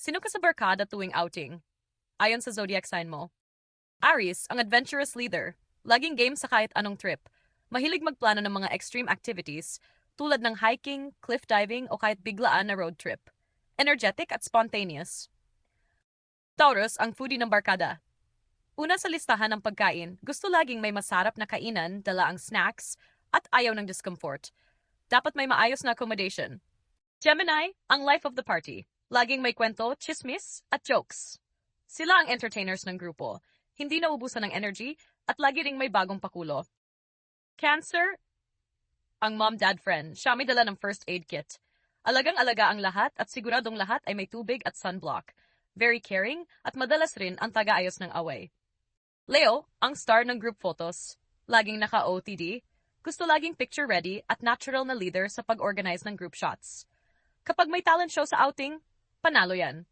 Sino ka sa barkada tuwing outing? Ayon sa zodiac sign mo. Aries, ang adventurous leader. Laging game sa kahit anong trip. Mahilig magplano ng mga extreme activities tulad ng hiking, cliff diving o kahit biglaan na road trip. Energetic at spontaneous. Taurus, ang foodie ng barkada. Una sa listahan ng pagkain, gusto laging may masarap na kainan, dala ang snacks, at ayaw ng discomfort. Dapat may maayos na accommodation. Gemini, ang life of the party. Laging may kwento, chismis, at jokes. Sila ang entertainers ng grupo. Hindi naubusan ng energy at lagi ring may bagong pakulo. Cancer, ang mom-dad friend. Siya may dala ng first aid kit. Alagang-alaga ang lahat at siguradong lahat ay may tubig at sunblock. Very caring at madalas rin ang taga-ayos ng away. Leo, ang star ng group photos. Laging naka-OTD. Gusto laging picture ready at natural na leader sa pag-organize ng group shots. Kapag may talent show sa outing, panalo yan.